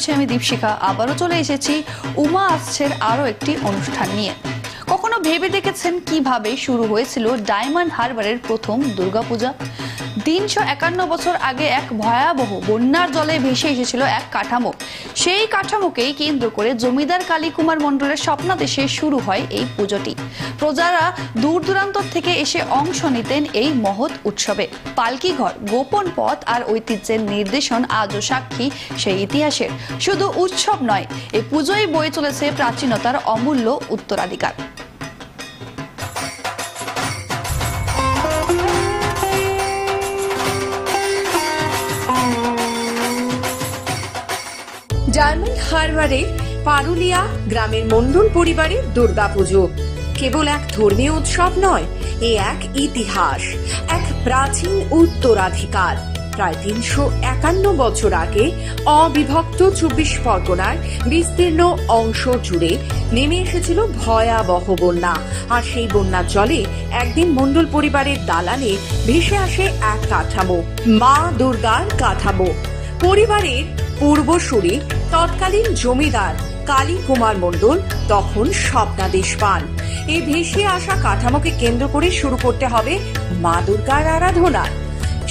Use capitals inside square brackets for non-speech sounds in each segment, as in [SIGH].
রয়েছে, আমি দীপশিখা আবারও চলে এসেছি। উমা আসছের আরও একটি অনুষ্ঠান নিয়ে। কখনো ভেবে দেখেছেন কীভাবে শুরু হয়েছিল ডায়মন্ড হারবারের প্রথম দুর্গাপূজা? তিনশো একান্ন বছর আগে এক ভয়াবহ বন্যার জলে ভেসে এসেছিল এক কাঠামো। সেই কাঠামোকেই কেন্দ্র করে জমিদার কালীকুমার মণ্ডলের স্বপ্নাদেশে শুরু হয় এই পুজোটি। প্রজারা দূর দূরান্ত থেকে এসে অংশ নিতেন এই মহৎ উৎসবে। পালকি ঘর গোপন পথ আর ঐতিহ্যের নির্দেশন আজও সাক্ষী সেই ইতিহাসের। শুধু উৎসব নয় এই পুজোয় বয়ে চলেছে প্রাচীনতার অমূল্য উত্তরাধিকার। জার্মান হারবারের পারুলিয়া গ্রামের মন্ডল পরিবারের দুর্গাপুজো। কেবল এক ধর্মীয় উৎসব নয়, এ এক ইতিহাস, এক প্রাচীন উত্তরাধিকার। প্রায় তিনশো একান্ন বছর আগে অবিভক্ত চব্বিশ পরগনার বিস্তীর্ণ অংশ জুড়ে নেমে এসেছিল ভয়াবহ বন্যা। আর সেই বন্যার জলে একদিন মন্ডল পরিবারের দালানে ভেসে আসে এক কাঠামো, মা দুর্গার কাঠামো। পরিবারের পূর্বসূরি তৎকালীন জমিদার কালী কুমার মণ্ডল তখন স্বপ্নাদেশ পান। এই ভেসে আসা কাঠামোকে কেন্দ্র করে শুরু করতে হবে মা দুর্গার আরাধনা।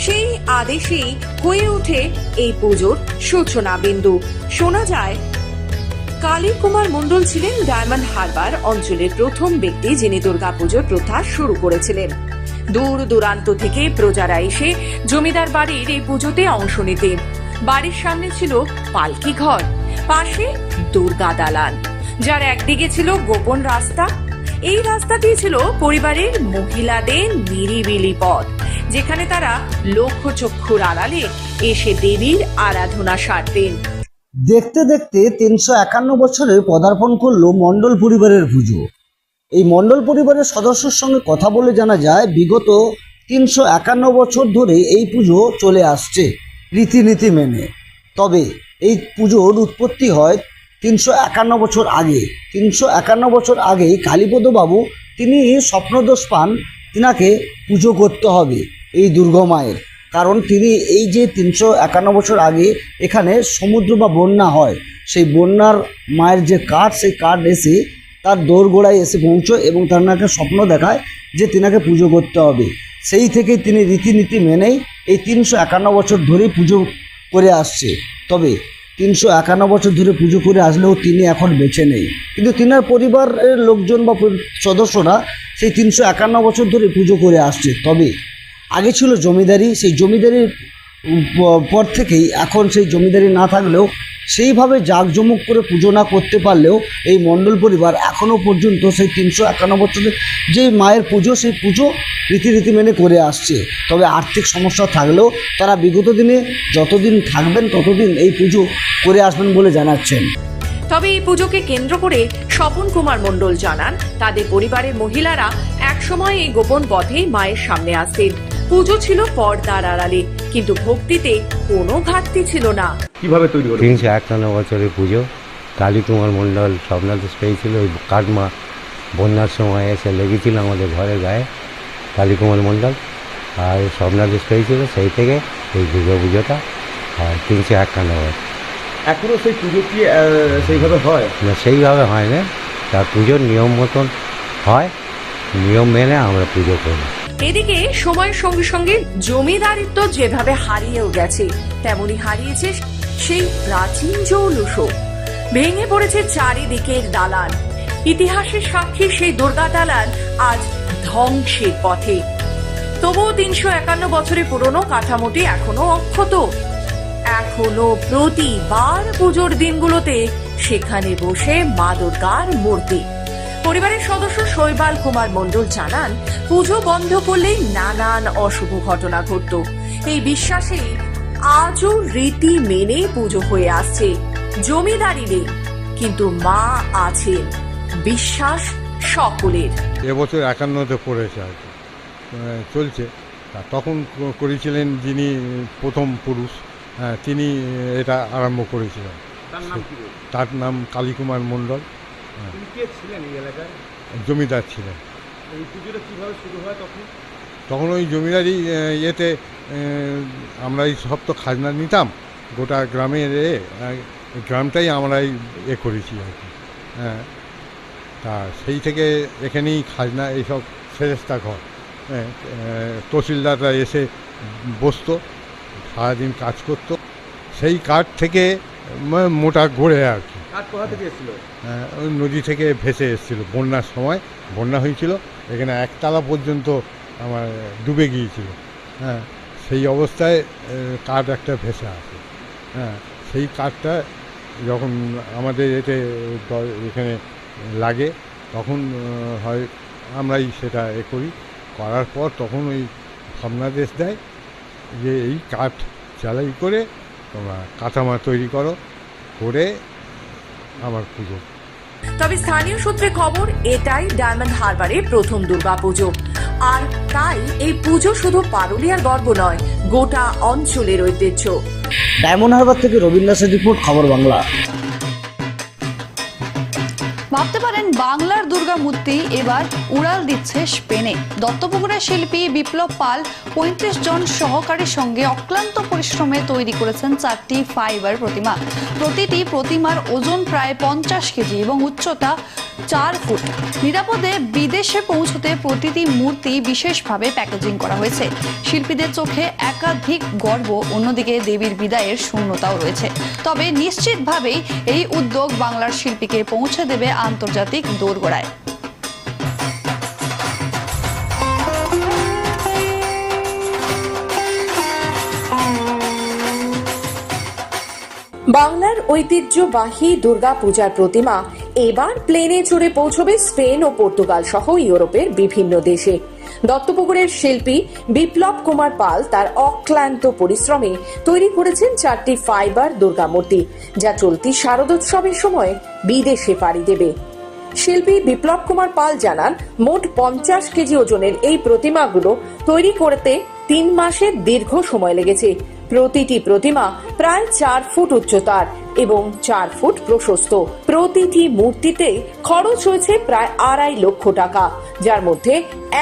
সেই আদেশেই হয়ে ওঠে এই পুজোর সূচনা বিন্দু। শোনা যায়, কালী কুমার মণ্ডল ছিলেন ডায়মন্ড হারবার অঞ্চলের প্রথম ব্যক্তি যিনি দুর্গাপুজোর প্রথা শুরু করেছিলেন। দূর দূরান্ত থেকে প্রজারা এসে জমিদার বাড়ির এই পুজোতে অংশ নিতেন। বাড়ির সামনে ছিল পালকি ঘর, পাশে দুর্গা দালান, যার একদিকে ছিল গোপন রাস্তা এই রাস্তাটি ছিল পরিবারের মহিলাদের নিরিবিলি পথ, যেখানে তারা লক্ষ্য চক্ষুর আড়ালে এসে দেবীর আরাধনা সারতেন। দেখতে দেখতে তিনশো একান্ন বছরে পদার্পণ করল মণ্ডল পরিবারের পুজো। এই মণ্ডল পরিবারের সদস্যর সঙ্গে কথা বলে জানা যায়, বিগত তিনশো একান্ন বছর ধরে এই পুজো চলে আসছে রীতিনীতি মেনে। তবে এই পুজোর উৎপত্তি হয় তিনশো একান্ন বছর আগে, তিনশো একান্ন বছর আগেই কালীপদ বাবু তিনি স্বপ্নদোষ পান, তিনাকে পুজো করতে হবে এই দুর্গমায়ের কারণ তিনি এই যে তিনশো একান্ন বছর আগে এখানে সমুদ্র বা বন্যা হয়, সেই বন্যার মায়ের যে কাঠ, সেই কাঠ এসে তার দোরগোড়ায় এসে পৌঁছয় এবং তার নাকে স্বপ্ন দেখায় যে তিনাকে পুজো করতে হবে। সেই থেকে তিনি রীতিনীতি মেনেই এই তিনশো একান্ন বছর ধরেই পুজো করে আসছে। তবে তিনশো একান্ন বছর ধরে পুজো করে আসলেও তিনি এখন বেছে নেই। কিন্তু তিনার পরিবারের লোকজন বা সদস্যরা সেই তিনশো একান্ন বছর ধরে পুজো করে আসছে। তবে আগে ছিল জমিদারি, সেই জমিদারির পর থেকেই এখন সেই জমিদারি না থাকলেও সেইভাবে জাঁকজমক করে পুজো না করতে পারলেও এই মণ্ডল পরিবার এখনও পর্যন্ত সেই তিনশো একান্ন বছরের যে মায়ের পুজো, সেই পুজো রীতিরীতি মেনে করে আসছে। তবে আর্থিক সমস্যা থাকলেও তারা বিগত দিনে যতদিন থাকবেন, ততদিন এই পুজো করে আসবেন বলে জানাচ্ছেন। তবে এই পুজোকে কেন্দ্র করে স্বপন কুমার মণ্ডল জানান, তাদের পরিবারের মহিলারা একসময় এই গোপন পথে মায়ের সামনে আসতেন। পুজো ছিল পর্দার আড়ালে কিন্তু ভক্তিতে কোনো ঘাটতি ছিল না। কীভাবে তৈরি হলো? তিনশো একান্ন বছরের পুজো। কালী কুমার মণ্ডল স্বপ্নাদেশ পেয়েছিল ওই কাটমা বন্যার সময় এসে লেগেছিল আমাদের ঘরের গায়ে কালী কুমার মণ্ডল। আর স্বপ্নাদেশ পেয়েছিল সেই থেকে এই দুর্গা পুজোটা আর তিনশো একান্ন বছর। এখনও সেই পুজো কি সেইভাবে হয়? না সেইভাবে হয় না। তার পুজোর নিয়ম মতন হয়। নিয়ম মেনে আমরা পুজো করি। এদিকে সময়ের সঙ্গে সঙ্গে জমিদারিত্ব যেভাবে হারিয়েও গেছে তেমনি হারিয়েছে সেই প্রাচীন জৌলুস ভেঙে পড়েছে চারিদিকের দালান। ইতিহাসের সাক্ষী সেই দুর্গা দালান আজ ধ্বংসের পথে। তবুও তিনশো একান্ন বছরের পুরনো কাঠামোটি এখনও অক্ষত। এখনও প্রতিবার পুজোর দিনগুলোতে সেখানে বসে মা দুর্গার মূর্তি। পরিবারের সদস্য শৈবাল কুমার মণ্ডল জানান পুজো বন্ধ করলেই নানান অশুভ ঘটনা ঘটত। এই বিশ্বাসে আজও রীতি মেনে পুজো হয়ে আসছে। জমিদারি নেই কিন্তু মা আছেন। বিশ্বাস সকলের। এবছর একান্নতে পড়েছে আর কি চলছে। তখন করেছিলেন যিনি প্রথম পুরুষ হ্যাঁ, তিনি এটা আরম্ভ করেছিলেন। তার নাম কি বলব? তার নাম কালীকুমার মণ্ডল। তিনি কে ছিলেন এই এলাকায়? জমিদার ছিলেন। এই পুজোটা কীভাবে শুরু হয় তখন? তখন ওই জমিদারি ইয়েতে আমরা এই সব তো খাজনা নিতাম। গোটা গ্রামের এ গ্রামটাই আমরাই এ করেছি আর কি। হ্যাঁ। তা সেই থেকে এখানেই খাজনা এইসব সেরেস্তা ঘর হ্যাঁ তহসিলদাররা এসে বসতো সারাদিন কাজ করতো। সেই কাঠ থেকে মোটা গড়ে আর কি। হ্যাঁ, ওই নদী থেকে ভেসে এসেছিল। বন্যার সময় বন্যা হয়েছিল এখানে একতলা পর্যন্ত আমার ডুবে গিয়েছিল। হ্যাঁ সেই অবস্থায় কাঠ একটা ভেসে আসে। হ্যাঁ সেই কাঠটা যখন আমাদের এতে এখানে লাগে তখন হয় আমরাই সেটা এ করি। করার পর তখন ওই ভাবনাদেশ দেয় যে এই কাঠ চালাই করে তোমরা কাঁচামাল তৈরি করো করে আমার পুজো। তবে স্থানীয় সূত্রে খবর এটাই ডায়মন্ড হারবারের প্রথম দুর্গাপুজো। আর তাই এই পুজো শুধু পারুলিয়ার গর্ব নয় গোটা অঞ্চলের ঐতিহ্য। ডায়মন্ড হারবার থেকে রবীন্দ্র রিপোর্ট খবর বাংলা। ভাবতে পারেন, বাংলার দুর্গা মূর্তি এবার উড়াল দিচ্ছে স্পেনে। দত্তপুকুরের শিল্পী বিপ্লব পাল পঁয়ত্রিশ জন সহকারীর সঙ্গে অক্লান্ত পরিশ্রমে তৈরি করেছেন চারটি ফাইবার প্রতিমা। প্রতিটি প্রতিমার ওজন প্রায় পঞ্চাশ কেজি এবং উচ্চতা চার ফুট। নিরাপদে বিদেশে পৌঁছতে প্রতিটি মূর্তি বিশেষভাবে প্যাকেজিং করা হয়েছে। শিল্পীদের চোখে একাধিক গর্ব, অন্যদিকে দেবীর বিদায়ের শূন্যতাও রয়েছে। তবে নিশ্চিতভাবেই এই উদ্যোগ বাংলার শিল্পীকে পৌঁছে দেবে আন্তর্জাতিক দৌড়গোড়ায় বাংলার ঐতিহ্যবাহী দুর্গা পূজার প্রতিমা এবার প্লেনে চড়ে পৌঁছবে স্পেন ও পর্তুগাল সহ ইউরোপের বিভিন্ন দেশে। দত্তপুকুরের শিল্পী বিপ্লব কুমার পাল তার অক্লান্ত পরিশ্রমে তৈরি করেছেন চারটি ফাইবার দুর্গা মূর্তি, যা চলতি শারদোৎসবের সময় বিদেশে পাড়ি দেবে। শিল্পী বিপ্লব কুমার পাল জানান, মোট পঞ্চাশ কেজি ওজনের এই প্রতিমাগুলো তৈরি করতে তিন মাসের দীর্ঘ সময় লেগেছে। প্রতিটি প্রতিমা প্রায় চার ফুট উচ্চতার। এবং চার ফুট প্রশস্ত। প্রতিটি মূর্তিতে খরচ হয়েছে প্রায় আড়াই লক্ষ টাকা, যার মধ্যে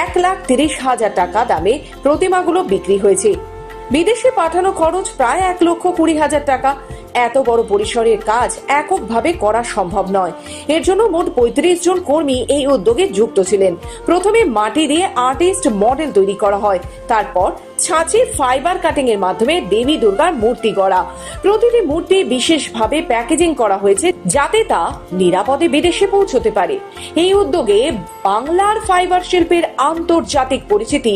এক লাখ তিরিশ হাজার টাকা দামে প্রতিমাগুলো বিক্রি হয়েছে। বিদেশে পাঠানো খরচ প্রায় এক লক্ষ কুড়ি হাজার টাকা এত বড় পরিসরের কাজ এককভাবে করা সম্ভব নয়। এর জন্য মোট পঁয়ত্রিশ জন কর্মী এই উদ্যোগে যুক্ত ছিলেন। প্রথমে মাটি দিয়ে আর্টিস্ট মডেল তৈরি করা হয়। তারপর ছাঁচে ফাইবার কাটিং এর মাধ্যমে দেবী দুর্গার মূর্তি গড়া। প্রতিটি মূর্তি বিশেষভাবে প্যাকেজিং করা হয়েছে যাতে তা নিরাপদে বিদেশে পৌঁছতে পারে। এই উদ্যোগে বাংলার ফাইবার শিল্পের আন্তর্জাতিক পরিচিতি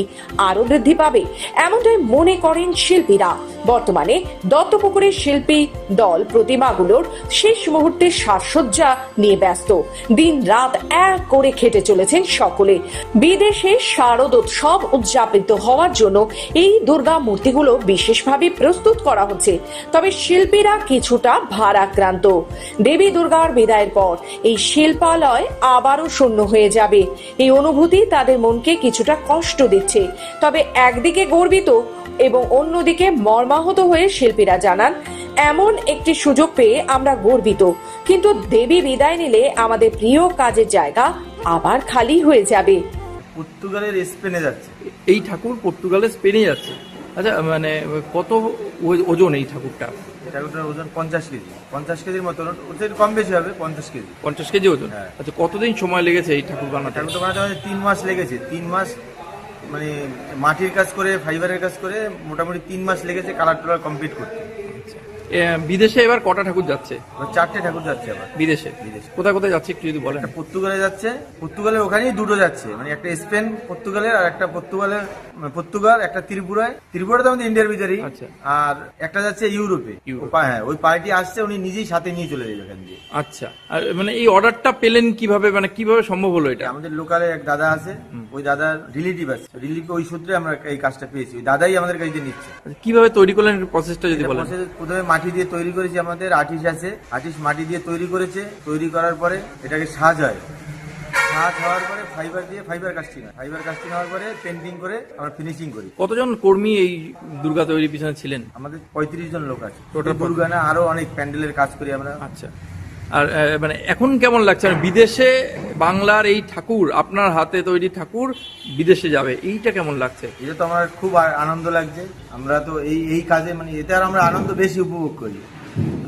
আরও বৃদ্ধি পাবে। এমনটাই মনে করেন শিল্পীরা। বর্তমানে দত্তপুকুরের শিল্পী দল প্রতিমাগুলোর শেষ মুহূর্তে সাজসজ্জা নিয়ে ব্যস্ত। দিন রাত এক করে খেটে চলেছেন সকলে। বিদেশে শারদোৎসব উদযাপিত হওয়ার জন্য এই দুর্গা মূর্তিগুলো বিশেষভাবে প্রস্তুত করা হচ্ছে। তবে শিল্পীরা কিছুটা ভারাক্রান্ত। দেবী দুর্গার বিদায়ের পর এই শিল্পালয় আবারও শূন্য হয়ে যাবে। এই অনুভূতি তাদের মনকে কিছুটা কষ্ট দিচ্ছে। তবে একদিকে গর্বিত এবং অন্যদিকে মর্মাহত হয়ে শিল্পীরা জানান এমন একটি সুযোগ পেয়ে আমরা গর্বিত। কিন্তু দেবী বিদায় নিলে আমাদের প্রিয় কাজের জায়গা আবার খালি হয়ে যাবে। পর্তুগালের স্পেনে যাচ্ছে। এই ঠাকুর পর্তুগালে স্পেনে যাচ্ছে। আচ্ছা মানে কত ওজন এই ঠাকুরটা? ঠাকুরটার ওজন পঞ্চাশ কেজি। পঞ্চাশ কেজির মতন ওর কম বেশি হবে পঞ্চাশ কেজি। পঞ্চাশ কেজি ওজন? হ্যাঁ। আচ্ছা কতদিন সময় লেগেছে এই ঠাকুর বানাতে? ঠাকুরটা বানাতে তিন মাস লেগেছে। তিন মাস মানে মাটির কাজ করে ফাইবারের কাজ করে মোটামুটি তিন মাস লেগেছে কালার টোলার কমপ্লিট করতে। বিদেশে এবার কটা ঠাকুর যাচ্ছে? চারটে ঠাকুর যাচ্ছে আবার বিদেশে। বিদেশে। কোথায় কোথায় যাচ্ছে একটু যদি বলেন। একটা পর্তুগালে যাচ্ছে পর্তুগালের ওখানেই দুটো যাচ্ছে। মানে একটা স্পেন পর্তুগালের আর একটা পর্তুগালের মানে পর্তুগাল একটা ত্রিপুরায়। ত্রিপুরা তো আমাদের ইন্ডিয়ার ভিতরেই। আচ্ছা। আর একটা যাচ্ছে ইউরোপে। হ্যাঁ ওই পার্টি আসছে উনি নিজেই সাথে নিয়ে চলে যাবে এখান দিয়ে। আচ্ছা। আর মানে এই অর্ডারটা পেলেন কীভাবে? মানে কীভাবে সম্ভব হলো এটা? আমাদের লোকালে এক দাদা আছে ওই দাদার রিলেটিভ আছে। রিলেটিভ ওই সূত্রে আমরা এই কাজটা পেয়েছি। ওই দাদাই আমাদের কাছে নিচ্ছে। আচ্ছা, কীভাবে তৈরি করলেন প্রসেসটা যদি বলেন? প্রথমে মাটি দিয়ে তৈরি করেছি আমাদের আর্টিস্ট আছে। আর্টিস্ট মাটি দিয়ে তৈরি করেছে। তৈরি করার পরে এটাকে সাজ হয়। সাজ হওয়ার পরে ফাইবার দিয়ে ফাইবার কাস্টিং হয়। ফাইবার কাস্টিং হওয়ার পরে পেন্টিং করে আমরা ফিনিশিং করি। কতজন কর্মী এই দুর্গা তৈরির পিছনে ছিলেন? আমাদের পঁয়ত্রিশ জন লোক আছে। টোটাল দুর্গা না আরও অনেক প্যান্ডেলের কাজ করি আমরা। আচ্ছা। আর মানে এখন কেমন লাগছে? মানে বিদেশে বাংলার এই ঠাকুর, আপনার হাতে তৈরি ঠাকুর বিদেশে যাবে, এইটা কেমন লাগছে? এটা তো আমার খুব আনন্দ লাগছে। আমরা তো এই এই কাজে মানে এতে আর আমরা আনন্দ বেশি উপভোগ করি।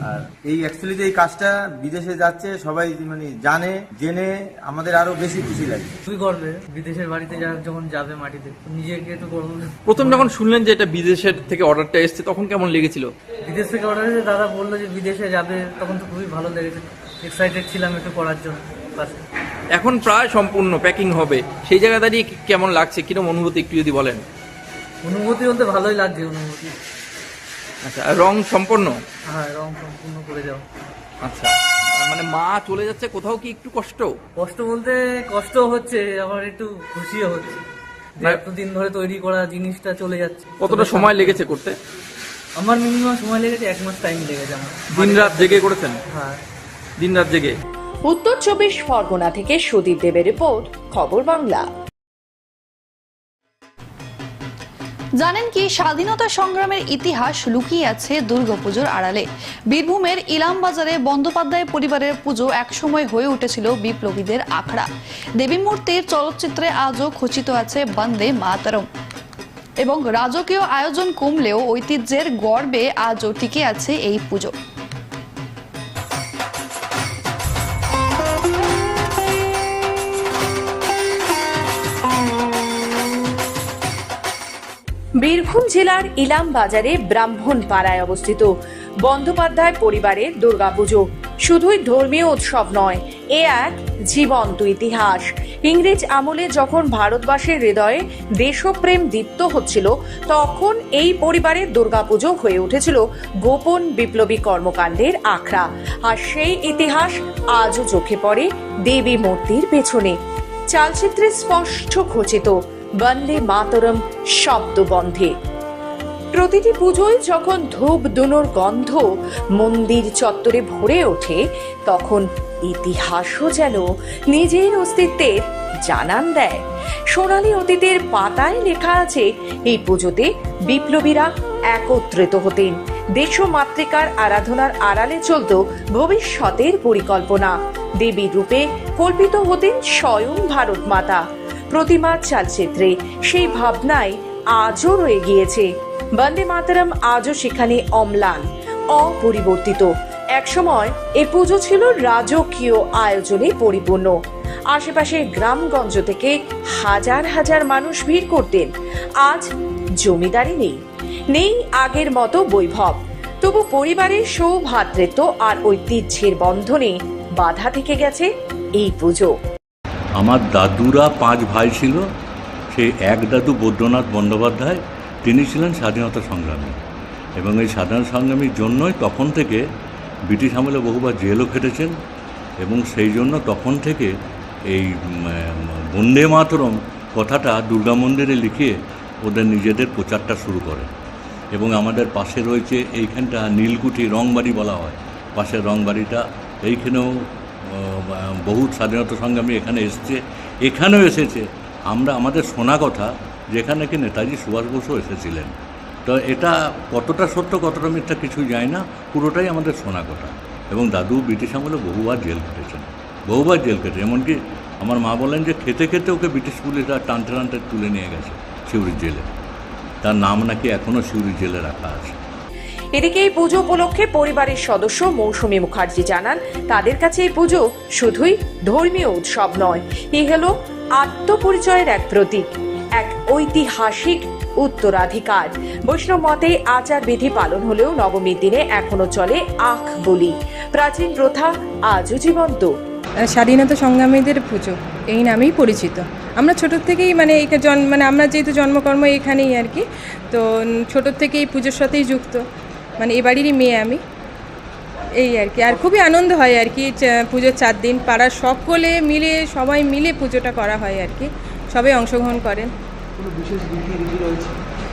আর এই অ্যাকচুয়ালি যে এই কাজটা বিদেশে যাচ্ছে সবাই মানে জানে জেনে আমাদের আরও বেশি খুশি লাগে। খুবই গর্বের বিদেশের বাড়িতে যা যখন যাবে মাটিতে নিজেকে একটু গর্ব প্রথম যখন শুনলেন যে এটা বিদেশের থেকে অর্ডারটা এসছে তখন কেমন লেগেছিল? বিদেশ থেকে অর্ডার এসে দাদা বলল যে বিদেশে যাবে তখন তো খুবই ভালো লেগেছে। এক্সাইটেড ছিলাম একটু করার জন্য এখন প্রায় সম্পূর্ণ প্যাকিং হবে। সেই জায়গায় দাঁড়িয়ে কেমন লাগছে? কীরকম অনুভূতি একটু যদি বলেন। অনুভূতি বলতে ভালোই লাগছে অনুভূতি। আচ্ছা রং সম্পন্ন? হ্যাঁ রং সম্পূর্ণ করে যাও। আচ্ছা মানে মা চলে যাচ্ছে কোথাও কি একটু কষ্ট? কষ্ট বলতে কষ্ট হচ্ছে আবার একটু খুশিও হচ্ছে। যে না- এতদিন ধরে তৈরি করা জিনিসটা চলে যাচ্ছে। কতটা সময় লেগেছে করতে? আমার মিনিমাম সময় লেগেছে এক মাস টাইম লেগেছে আমার। দিন রাত জেগে করেছেন? হ্যাঁ। দিন রাত জেগে? উত্তর চব্বিশ পরগনা থেকে সুদীপ দেবের রিপোর্ট খবর বাংলা। জানেন কি, স্বাধীনতা সংগ্রামের ইতিহাস লুকিয়ে আছে দুর্গাপুজোর আড়ালে। বীরভূমের ইলামবাজারে বন্দ্যোপাধ্যায় পরিবারের পুজো একসময় হয়ে উঠেছিল বিপ্লবীদের আখড়া। দেবী মূর্তির চলচ্চিত্রে আজও খচিত আছে বন্দে মাতারম। এবং রাজকীয় আয়োজন কমলেও ঐতিহ্যের গর্বে আজও টিকে আছে এই পুজো। বীরভূম জেলার ইলাম বাজারে ব্রাহ্মণ পাড়ায় অবস্থিত। বন্দ্যোপাধ্যায় পরিবারের দুর্গাপুজো। শুধুই ধর্মীয় উৎসব নয়, এ এক জীবন্ত ইতিহাস। ইংরেজ আমলে যখন ভারতবাসীর হৃদয়ে দেশপ্রেম দীপ্ত হচ্ছিল, তখন এই পরিবারের দুর্গাপুজো হয়ে উঠেছিল গোপন বিপ্লবী কর্মকাণ্ডের আখড়া। আর সেই ইতিহাস আজও চোখে পড়ে দেবী মূর্তির পেছনে। চালচিত্রে স্পষ্ট খচিত বন্দে মাতরম শব্দবন্ধে। প্রতিটি পুজোয় যখন ধূপ দুনোর গন্ধ মন্দির চত্বরে ভরে ওঠে, তখন ইতিহাসও যেন নিজের অস্তিত্বের জানান দেয়। সোনালি অতীতের পাতায় লেখা আছে, এই পুজোতে বিপ্লবীরা একত্রিত হতেন। দেশমাতৃকার আরাধনার আড়ালে চলত ভবিষ্যতের পরিকল্পনা। দেবীর রূপে কল্পিত হতেন স্বয়ং ভারত মাতা প্রতিমার চালচিত্রে। সেই ভাবনায় আজও রয়ে গিয়েছে। বন্দে মাতরম আজও সেখানে অম্লান, অপরিবর্তিত। একসময় এ পুজো ছিল রাজকীয় আয়োজনে পরিপূর্ণ। আশেপাশের গ্রামগঞ্জ থেকে হাজার হাজার মানুষ ভিড় করতেন। আজ জমিদারি নেই নেই আগের মতো বৈভব। তবু পরিবারের সৌভাতৃত্ব আর ঐতিহ্যের বন্ধনে বাধা থেকে গেছে এই পুজো। আমার দাদুরা পাঁচ ভাই ছিল, সেই এক দাদু বৈদ্যনাথ বন্দ্যোপাধ্যায়, তিনি ছিলেন স্বাধীনতা সংগ্রামী। এবং এই স্বাধীনতা সংগ্রামীর জন্যই তখন থেকে ব্রিটিশ আমলে বহুবার জেলও খেটেছেন এবং সেই জন্য তখন থেকে এই বন্দে মাতরম কথাটা দুর্গা মন্দিরে লিখে ওদের নিজেদের প্রচারটা শুরু করে। এবং আমাদের পাশে রয়েছে এইখানটা নীলকুঠি রংবাড়ি বলা হয়। পাশের রংবাড়িটা এইখানেও বহু স্বাধীনতা সংগ্রামী এখানে এসছে, এখানেও এসেছে। আমরা, আমাদের শোনা কথা যেখানে কি নেতাজি সুভাষ বসু এসেছিলেন। তো এটা কতটা সত্য, কতটা মিথ্যা কিছুই যায় না, পুরোটাই আমাদের শোনা কথা। এবং দাদু ব্রিটিশ আমলে বহুবার জেল কেটেছেন বহুবার জেল কেটে এমনকি আমার মা বলেন যে খেতে খেতে ওকে ব্রিটিশ পুলিশরা টানতে টানতে তুলে নিয়ে গেছে সিউড়ির জেলে। তার নাম নাকি এখনও সিউড়ির জেলে রাখা আছে। এদিকে এই পুজো উপলক্ষে পরিবারের সদস্য মৌসুমী মুখার্জি জানান, তাদের কাছে এই পুজো শুধুই ধর্মীয় উৎসব নয়, এ হলো আত্মপরিচয়ের এক প্রতীক, এক ঐতিহাসিক উত্তরাধিকার। বৈষ্ণব মতে আচার বিধি পালন হলেও নবমীর দিনে এখনও চলে আখ বলি। প্রাচীন প্রথা আজও জীবন্ত। স্বাধীনতা সংগ্রামীদের পুজো, এই নামেই পরিচিত। আমরা ছোটোর থেকেই মানে এই জন্ম মানে আমরা যেহেতু জন্মকর্ম এখানেই আর কি, তো ছোটোর থেকেই পুজোর সাথেই যুক্ত। মানে এ বাড়িরই মেয়ে আমি। এই আর কি। আর খুবই আনন্দ হয় আর কি পুজোর চার দিন পাড়ার সকলে মিলে সবাই মিলে পুজোটা করা হয় আর কি। সবাই অংশগ্রহণ করেন।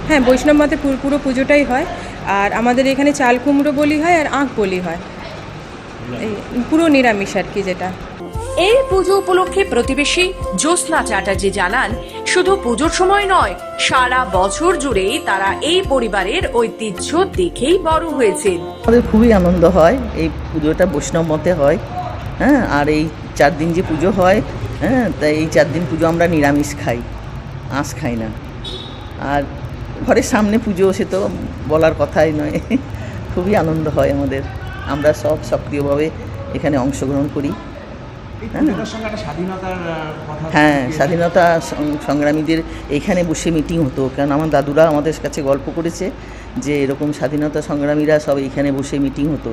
হ্যাঁ বৈষ্ণব মতে পুরো পুরো পুজোটাই হয়। আর আমাদের এখানে চাল কুমড়ো বলি হয় আর আঁখ বলি হয়। এই পুরো নিরামিষ আর কি যেটা। এই পুজো উপলক্ষে প্রতিবেশী জ্যোৎস্না চ্যাটার্জি জানান, শুধু পুজোর সময় নয়, সারা বছর জুড়েই তারা এই পরিবারের ঐতিহ্য দেখেই বড় হয়েছেন। আমাদের খুবই আনন্দ হয়, এই পুজোটা বৈষ্ণব মতে হয় হ্যাঁ আর এই চার দিন যে পুজো হয় হ্যাঁ তাই এই চার দিন পুজো আমরা নিরামিষ খাই, আঁশ খাই না। আর ঘরের সামনে পুজো, সে তো বলার কথাই নয়, খুবই আনন্দ হয় আমাদের। আমরা সব সক্রিয়ভাবে এখানে অংশগ্রহণ করি। হ্যাঁ। স্বাধীনতা সংগ্রামীদের এখানে বসে মিটিং হতো। কারণ আমার দাদুরা আমাদের কাছে গল্প করেছে যে এরকম স্বাধীনতা সংগ্রামীরা সব এইখানে বসে মিটিং হতো।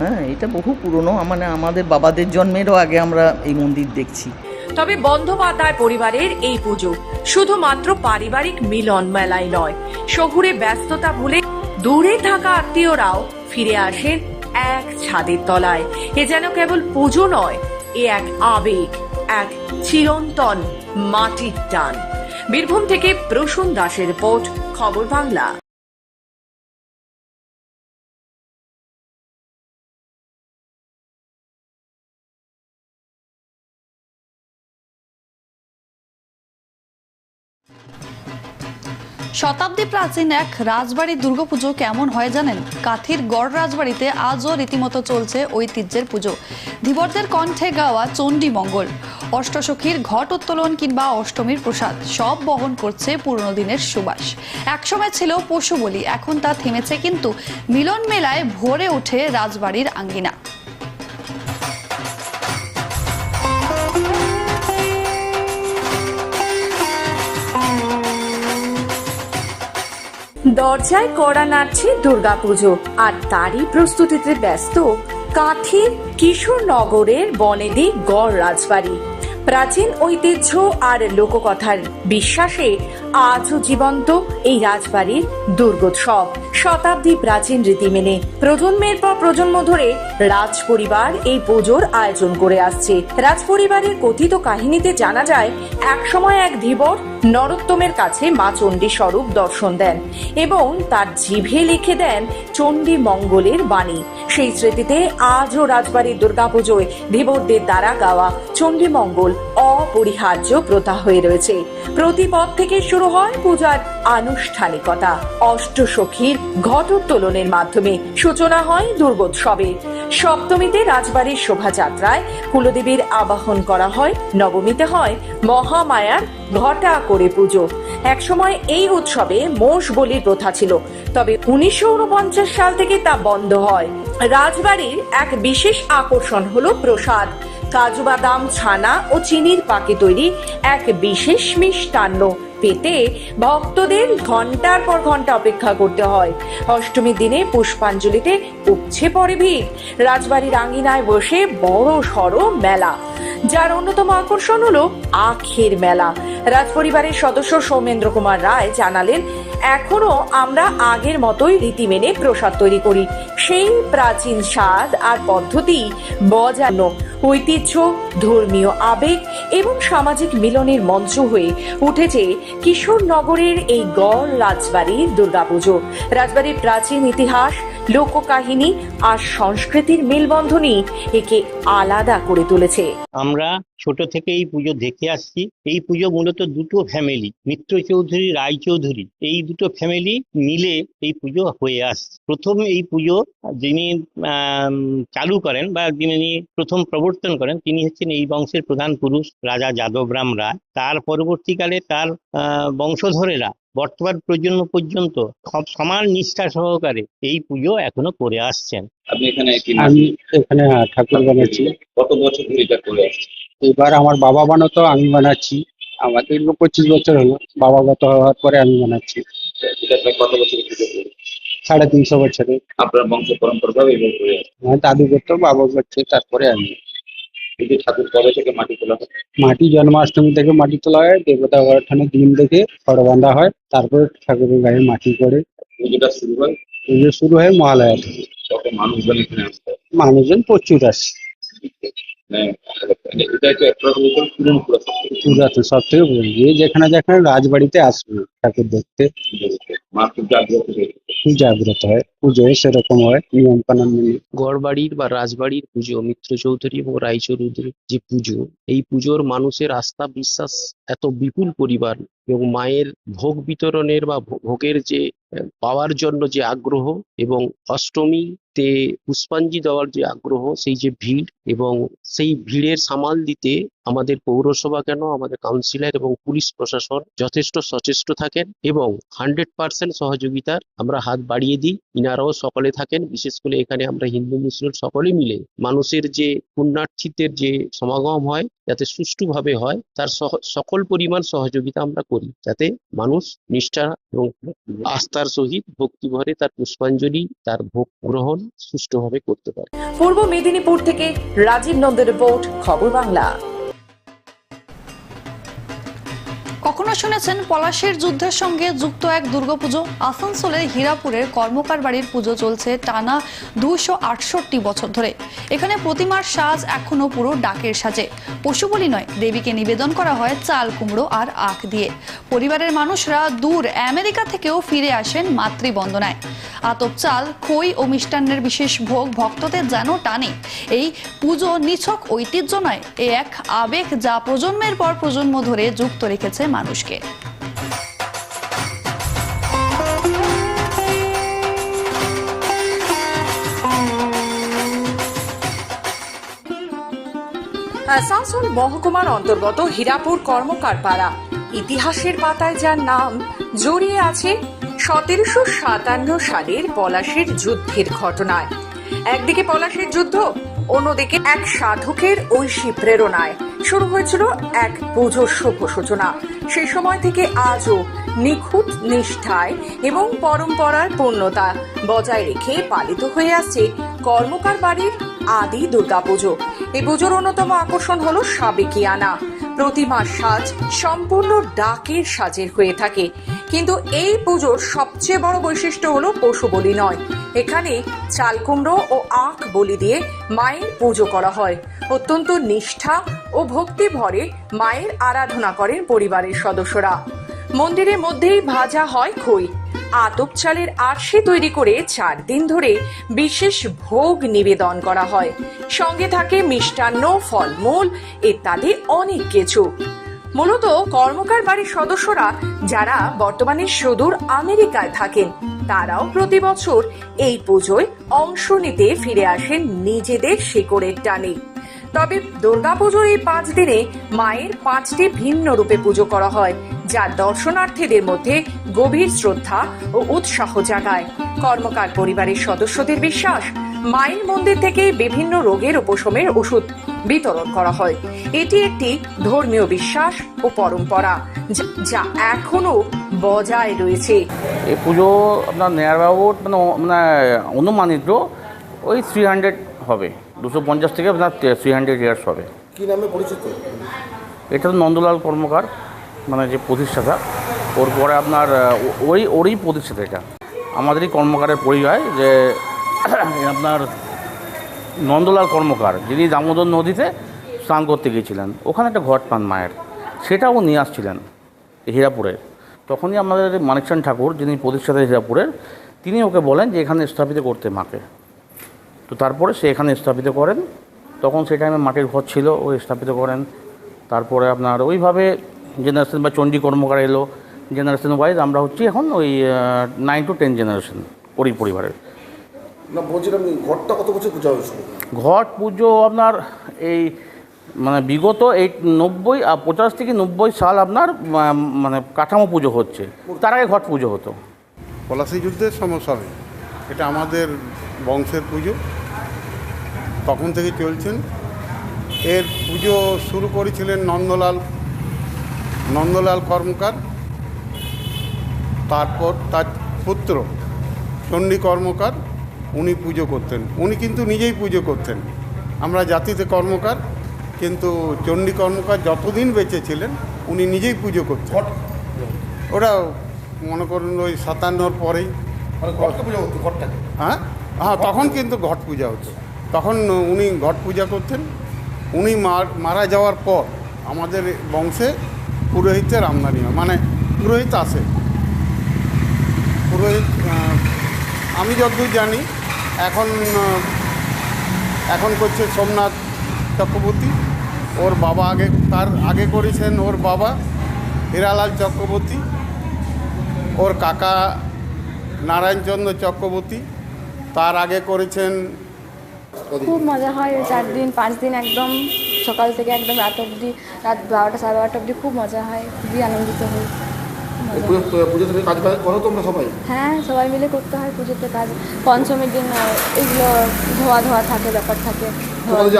হ্যাঁ এটা বহু পুরনো। মানে আমাদের বাবাদের জন্মেরও আগে আমরা এই মন্দির দেখছি। তবে বন্দ্যোপাধ্যায় পরিবারের এই পুজো শুধুমাত্র পারিবারিক মিলন মেলায় নয় শহুরে ব্যস্ততা ভুলে দূরে থাকা আত্মীয়রাও ফিরে আসেন এক ছাদের তলায়। এ যেন কেবল পুজো নয় এ এক আবেগ এক চিরন্তন মাটির টান। বীরভূম থেকে প্রসূন দাসের রিপোর্ট খবর বাংলা। শতাব্দী প্রাচীন এক রাজবাড়ির দুর্গাপুজো কেমন হয় জানেন? কাথির গড় রাজবাড়িতে আজও রীতিমতো চলছে ঐতিহ্যের পুজো। ধীবরদের কণ্ঠে গাওয়া চণ্ডী মঙ্গল, অষ্টসখীর ঘট উত্তোলন কিংবা অষ্টমীর প্রসাদ, সব বহন করছে পুরনো দিনের সুবাস। একসময় ছিল পশু বলি, এখন তা থেমেছে কিন্তু মিলন মেলায় ভরে ওঠে রাজবাড়ির আঙ্গিনা। দরজায় কড়া নাড়ছে দুর্গাপুজো, আর তারই প্রস্তুতিতে ব্যস্ত কাঠির কিশোরনগরের বনেদি গড় রাজবাড়ি। প্রাচীন ঐতিহ্য আর লোককথার বিশ্বাসে আজও জীবন্ত এই রাজবাড়ির দুর্গোৎসব। শতাব্দী প্রাচীন রীতি মেনে প্রজন্মের পর প্রজন্ম ধরে রাজ পরিবার এই পুজোর আয়োজন করে আসছে। রাজ পরিবারের কথিত কাহিনীতে জানা যায়, একসময় এক ধীবর নরোত্তমের কাছে মা চণ্ডী স্বরূপ দর্শন দেন এবং তার জিভে লিখে দেন চণ্ডী মঙ্গলের বাণী। সেই স্মৃতিতে আজও রাজবাড়ির দুর্গাপুজোয় ধীবরদের দ্বারা গাওয়া চণ্ডী মঙ্গল অপরিহার্য প্রথা হয়ে রয়েছে। প্রতিপদ থেকে শুরু হয় পূজার আনুষ্ঠানিকতা। অষ্টসখীর ঘটোত্তোলনের মাধ্যমে সূচনা হয় দুর্গোৎসবে। সপ্তমীতে রাজবাড়ির শোভাযাত্রায় কুলদেবীর আবাহন করা হয়, নবমীতে হয় মহামায়ার ঘটা করে পুজো। একসময় এই উৎসবে মোষ বলির প্রথা ছিল, তবে উনিশশো উনপঞ্চাশ সাল থেকে তা বন্ধ হয়। রাজবাড়ির এক বিশেষ আকর্ষণ হলো প্রসাদ। কাজু বাদাম, ছানা ও চিনির পাকে তৈরি এক বিশেষ মিষ্টান্ন পেতে ভক্তদের ঘণ্টার পর ঘণ্টা অপেক্ষা করতে হয়। অষ্টমীর দিনে পুষ্পাঞ্জলিতে উপছে পড়ে ভিড়। রাজবাড়ির আঙ্গিনায় বসে বড় সড় মেলা। যার অন্যতম আকর্ষণ হলো আখের মেলা। রাজপরিবারের সদস্য সৌমেন্দ্র কুমার রায় জানালেন এখনও আমরা আগের মতোই রীতি মেনে প্রসাদ তৈরি করি। সেই প্রাচীন স্বাদ আর পদ্ধতি বজানো ঐতিহ্য, ধর্মীয় আবেগ এবং সামাজিক মিলনের মঞ্চ হয়ে উঠেছে কিশোরনগরের এই গড় রাজবাড়ির দুর্গাপুজো। রাজবাড়ির প্রাচীন ইতিহাস, লোককাহিনী আর সংস্কৃতির মেলবন্ধনই একে আলাদা করে তুলেছে। আমরা ছোট থেকে এই পুজো দেখে আসছি। এই পুজো মূলত দুটো ফ্যামিলি মিত্র চৌধুরী রায় চৌধুরী এই দুটো ফ্যামিলি মিলে এই পুজো হয়ে আসছে প্রথম এই পুজো যিনি চালু করেন বা যিনি প্রথম প্রবর্তন করেন তিনি হচ্ছেন এই বংশের প্রধান পুরুষ রাজা যাদবরাম রায়। তার পরবর্তীকালে তার আহ, বংশধরেরা বর্তমান প্রজন্ম পর্যন্ত সব সমান নিষ্ঠা সহকারে এই পুজো এখনও করে আসছেন। আপনি এখানে আমি এখানে হ্যাঁ, ঠাকুর বানাচ্ছি। কত বছর ধরে এটা করে আসছেন? এবার আমার বাবা বানাতো আমি বানাচ্ছি। আমাদের পঁচিশ বছর হলো বাবা গত হওয়ার পরে আমি বানাচ্ছি। এটা কত বছর পুজো সাড়ে তিনশো বছরে আপনার বংশ পরম্পরা ভাবে এভাবে করে আসছে আমার দাদু করতো বাবা করছে তারপরে আমি। এই যে ঠাকুর কবে থেকে মাটি তোলা হয়? মাটি জন্মাষ্টমী থেকে মাটি তোলা হয় দেবতা ওঠানোর দিন থেকে খড় বাঁধা হয় তারপরে ঠাকুরের গায়ে মাটি করে পুজোটা শুরু হয়? পুজো শুরু হয় মহালয়া থেকে কত মানুষজন এখানে আসতে হয়। মানুষজন প্রচুর আসে। মানে এটা একটা এক রকম পুরনো প্রথা পুরাতন সব থেকে পুরনো। যে যেখানে যেখানে রাজবাড়িতে আসবে ঠাকুর দেখতে মা খুব জাগ্রত হয়ে জাগ্রত হয় পুজো সেরকম হয়, নিয়ম কানুন মেনে। গড়বাড়ির বা রাজবাড়ির পুজো, মিত্র চৌধুরী এবং রায়চৌধুরীর যে পুজো, এই পুজোর মানুষের আস্থা, বিশ্বাস এত বিপুল পরিমাণ এবং মায়ের ভোগ বিতরণের বা ভোগের যে পাওয়ার জন্য যে আগ্রহ এবং অষ্টমীতে পুষ্পাঞ্জি দেওয়ার যে আগ্রহ, সেই যে ভিড় এবং সেই ভিড়ের সামাল দিতে আমাদের পৌরসভা কেন? আমাদের কাউন্সিলর এবং পুলিশ প্রশাসন যথেষ্ট সচেষ্ট থাকেন এবং হান্ড্রেড পার্সেন্ট সহযোগিতার আমরা হাত বাড়িয়ে দিই। ইনারাও সকলে থাকেন, বিশেষ করে এখানে আমরা হিন্দু, মুসলিম সকলে মিলে। মানুষের যে পুণ্যার্থীদের যে সমাগম হয়, যাতে সুষ্ঠুভাবে হয়, তার সকল পরিমাণ সহযোগিতা আমরা করি। যাতে মানুষ নিষ্ঠা এবং আস্থার সহিত ভক্তিভরে তার পুষ্পাঞ্জলি, তার ভোগ গ্রহণ সুষ্ঠুভাবে করতে পারে। পূর্ব মেদিনীপুর থেকে রাজীব নন্দের রিপোর্ট, খবর বাংলা। কখনো শুনেছেন পলাশের যুদ্ধের সঙ্গে যুক্ত এক দুর্গাপুজো? আসানসোলের হীরাপুরের কর্মকার বাড়ির পুজো চলছে টানা দুশো আটষট্টি বছর ধরে। এখানে প্রতিমার সাজ এখনও পুরো ডাকের সাজে। পশু বলি নয়, দেবীকে নিবেদন করা হয় চাল, কুমড়ো আর আখ দিয়ে। পরিবারের মানুষরা দূর আমেরিকা থেকেও ফিরে আসেন মাতৃবন্দনায়। আতপ চাল, খই ও মিষ্টান্নের বিশেষ ভোগ ভক্তদের যেন টানে। এই পুজো নিছক ঐতিহ্য নয়, এ এক আবেগ যা প্রজন্মের পর প্রজন্ম ধরে যুক্ত রেখেছে মানুষকে। আসানসোল মহকুমার অন্তর্গত হীরাপুর কর্মকার পাড়া ইতিহাসের পাতায় যার নাম, জড়িয়ে আছে সতেরোশো সাতান্ন সালের পলাশের যুদ্ধের ঘটনায়। একদিকে পলাশের যুদ্ধ অন্যদিকে এক সাধকের ঐশী প্রেরণায় শুরু হয়েছিল এক পুজোর শুভ সূচনা। সেই সময় থেকে আজও নিখুঁত নিষ্ঠায় এবং পরম্পরার পূর্ণতা বজায় রেখে পালিত হয়ে আসছে কর্মকার বাড়ির আদি দুর্গাপুজো। এই পুজোর অন্যতম আকর্ষণ হলো সাবেকিয়ানা। প্রতিমার সাজ সম্পূর্ণ ডাকের সাজের হয়ে থাকে। কিন্তু এই পুজোর সবচেয়ে বড় বৈশিষ্ট্য হলো পশু বলি নয়। এখানে চাল কুমড়ো ও আখ বলি দিয়ে মায়ের পুজো করা হয়। অত্যন্ত নিষ্ঠা ও ভক্তি ভরে মায়ের আরাধনা করেন পরিবারের সদস্যরা। মন্দিরের মধ্যেই ভাজা হয় খই। আতপ চালের আরশি তৈরি করে চার দিন ধরে বিশেষ ভোগ নিবেদন করা হয়। সঙ্গে থাকে মিষ্টান্ন, ফলমূল, ইত্যাদি অনেক কিছু। মূলত কর্মকার বাড়ির সদস্যরা যারা বর্তমানে সুদূর আমেরিকায় থাকেন তারাও প্রতি বছর এই পুজোয় অংশ নিতে ফিরে আসেন নিজেদের শিকড়ের টানে। তবে দুর্গাপুজোর এই পাঁচ দিনে মায়ের পাঁচটি ভিন্ন রূপে পুজো করা হয়, যা দর্শনার্থীদের মধ্যে গভীর শ্রদ্ধা ও উৎসাহ জাগায়। কর্মকার পরিবারের সদস্যদের বিশ্বাস, মায়ের মন্দির থেকে বিভিন্ন রোগের উপশমের ওষুধ বিতরণ করা হয়। এটি একটি ধর্মীয় বিশ্বাস ও পরম্পরা যা- এখনও বজায় রয়েছে। এই পুজো আপনার নেয়ার বাবুর মানে মানে অনুমানিত ওই থ্রি হান্ড্রেড হবে। দুশো পঞ্চাশ থেকে আপনার থ্রি হান্ড্রেড ইয়ার্স হবে। কি নামে পরিচিত? এটা তো নন্দলাল কর্মকার মানে যে প্রতিষ্ঠাতা। ওর পরে আপনার ওই ওরই প্রতিষ্ঠাতা এটা। আমাদেরই কর্মকারের পরিচয় যে [CLEARS THROAT] আপনার নন্দলাল কর্মকার, যিনি দামোদর নদীতে স্নান করতে গিয়েছিলেন, ওখানে একটা ঘট পান মায়ের, সেটাও নিয়ে আসছিলেন হীরাপুরে। তখনই আমাদের মানিকচান ঠাকুর, যিনি প্রতিষ্ঠাতা হীরাপুরের, তিনি ওকে বলেন যে এখানে স্থাপিত করতে মাকে। তো তারপরে সে এখানে স্থাপিত করেন, তখন সেই টাইমে মাটির ঘর ছিল, ও স্থাপিত করেন। তারপরে আপনার ওইভাবে জেনারেশন বা চণ্ডী কর্মকার এলো। জেনারেশন ওয়াইজ আমরা হচ্ছি এখন ওই নাইন টু টেন জেনারেশন ওরই পরিবারের। না বলছিলাম ঘরটা কত বছর পূজা হয়েছিল? ঘট পুজো আপনার এই মানে বিগত এই নব্বই আর পঁচাশ থেকে নব্বই সাল আপনার মানে কাঠামো পুজো হচ্ছে। তার আগে ঘট পুজো হতো। পলাশী যুদ্ধের সমস্যাবে এটা আমাদের বংশের পুজো। তখন থেকে চলছেন। এর পুজো শুরু করেছিলেন নন্দলাল নন্দলাল কর্মকার। তারপর তার পুত্র চণ্ডী কর্মকার। উনি পুজো করতেন। উনি কিন্তু নিজেই পুজো করতেন। আমরা জাতিতে কর্মকার কিন্তু চণ্ডী কর্মকার যতদিন বেঁচে ছিলেন উনি নিজেই পুজো করতেন। ওরা মনে করুন ওই সাতান্নর পরেই। হ্যাঁ? হ্যাঁ তখন কিন্তু ঘট পূজা হতো। তখন উনি ঘট পূজা করতেন। উনি মার- মারা যাওয়ার পর আমাদের বংশে পুরোহিতের আমদানি হয়। মানে পুরোহিত আসে পুরোহিত আমি যতদূর জানি এখন এখন করছে সোমনাথ চক্রবর্তী। ওর বাবা আগে, তার আগে করেছেন ওর বাবা হীরালাল চক্রবর্তী, ওর কাকা নারায়ণচন্দ্র চক্রবর্তী, তার আগে করেছেন খুব মজা হয় চার দিন, পাঁচ দিন একদম, সকাল থেকে একদম রাত অবধি, রাত বারোটা, সাড়ে বারোটা অবধি খুব মজা হয়, খুবই আনন্দিত হই। হয়। পুজো থেকে কাজ করো তোমরা সবাই? হ্যাঁ সবাই মিলে করতে হয় পুজোতে কাজ। পঞ্চমীর দিন এগুলো ধোয়া ধোয়া থাকে ব্যাপার থাকে।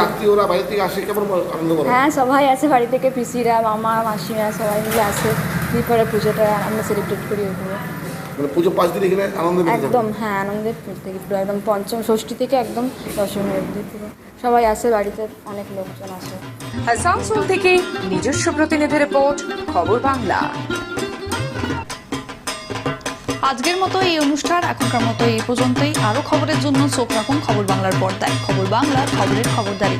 আত্মীয়রা বাইরে থেকে আসে কেমন আনন্দ হ্যাঁ সবাই আছে বাড়ি থেকে পিসিরা মামা মাসিরা সবাই মিলে আসে। তারপরে পুজোটা আমরা সেলিব্রেট করি মানে পুজো পাঁচ দিন এখানে আনন্দ একদম হ্যাঁ আনন্দের থেকে পুরো একদম পঞ্চম ষষ্ঠী থেকে একদম দশমী অবধি পুরো। সবাই আসে বাড়িতে অনেক লোকজন আসে। আসানসোল থেকে নিজস্ব প্রতিনিধি রিপোর্ট খবর বাংলা। আজকের মতো এই অনুষ্ঠান, এখনকার মতো এই পর্যন্তই। আরও খবরের জন্য চোখ রাখুন খবর বাংলার পর্দায়। খবর বাংলা, খবরের খবরদারি।